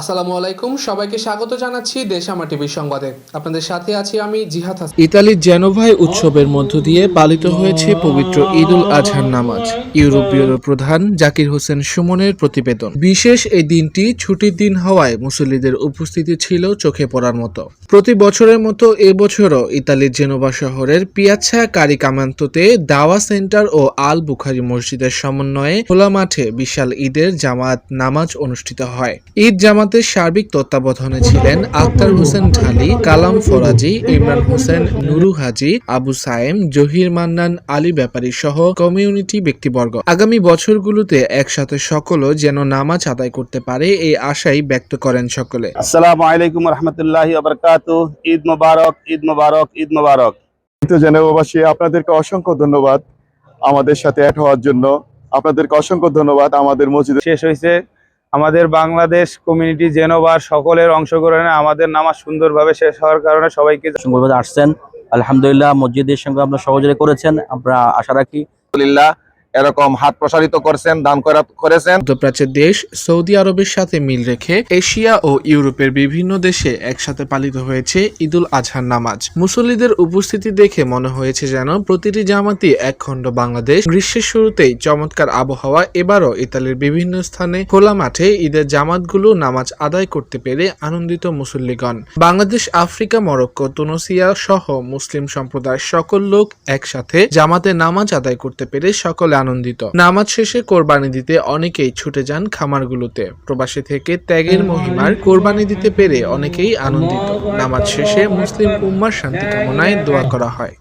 আসসালামু আলাইকুম, সবাইকে স্বাগত জানাচ্ছি দেশামা টিভির সংবাদে। আপনাদের সাথে আছি আমি জিহাদ হাসান। ইতালির জেনোভায় উৎসবের মধ্য দিয়ে পালিত হয়েছে পবিত্র ঈদ উল আজহার নামাজ। ইউরোপীয় প্রধান জাকির হোসেন সুমনের প্রতিবেদন। বিশেষ এই দিনটি ছুটির দিন হওয়ায় মুসল্লিদের উপস্থিতি ছিল চোখে পড়ার মতো। প্রতি বছরের মতো এবছরও ইতালির জেনোভা শহরের পিয়াচ্ছা কারি কারিকামান্ততে দাওয়া সেন্টার ও আল বুখারি মসজিদের সমন্বয়ে খোলা মাঠে বিশাল ঈদের জামাত নামাজ অনুষ্ঠিত হয়। ঈদ জামাতের সার্বিক তত্ত্বাবধানে ছিলেন আক্তার হোসেন ঢালি কালাম ফরাজি ইমরান হোসেন নুরু হাজি আবু সায়েম জহির মান্নান আলী ব্যাপারী সহ কমিউনিটি ব্যক্তিবর্গ। আগামী বছরগুলোতে একসাথে সকলও যেন নামাজ আদায় করতে পারে এই আশাই ব্যক্ত করেন সকলে। আসসালামু আলাইকুম রহমতুল্লাহি ঈদ মোবারক ঈদ মোবারক ঈদ মোবারক। তো জেনেভাবাসী আপনাদেরকে অসংখ্য ধন্যবাদ আমাদের সাথে অ্যাড হওয়ার জন্য। আপনাদেরকে অসংখ্য ধন্যবাদ আমাদের মসজিদে। শেষ হয়েছে। আমাদের বাংলাদেশ কমিউনিটি জেনোবার সকলের অংশগ্রহণে আমাদের নামাজ সুন্দরভাবে শেষ হওয়ার কারণে সবাইকে সুন্দরভাবে আসছেন। আলহামদুলিল্লাহ মসজিদের সঙ্গে আপনার সহযোগিতা করেছেন। আমরা আশা রাখি আলহামদুলিল্লাহ এরকম হাত প্রসারিত করছেন, দান করা- করেছেন। মধ্যপ্রাচ্যের দেশ সৌদি আরবের সাথে মিল রেখে এশিয়া ও ইউরোপের বিভিন্ন দেশে একসাথে পালিত হয়েছে ঈদুল আজহার নামাজ। মুসল্লিদের উপস্থিতি দেখে মনে হয়েছে যেন প্রতিটি জামাতি এক খণ্ড বাংলাদেশ। গ্রীষ্মের শুরুতেই চমৎকার আবহাওয়া, এবারও ইতালির বিভিন্ন স্থানে খোলা মাঠে ঈদের জামাতগুলো নামাজ আদায় করতে পেরে আনন্দিত মুসল্লিগণ। বাংলাদেশ, আফ্রিকা, মরক্কো, তুনুসিয়া সহ মুসলিম সম্প্রদায়ের সকল লোক একসাথে জামাতে নামাজ আদায় করতে পেরে সকলে আনন্দিত। নামাজ শেষে কোরবানি দিতে অনেকেই ছুটে যান খামারগুলোতে। প্রবাসী থেকে ত্যাগের মহিমার কোরবানি দিতে পেরে অনেকেই আনন্দিত। নামাজ শেষে মুসলিম উম্মার শান্তি কামনায় দোয়া করা হয়।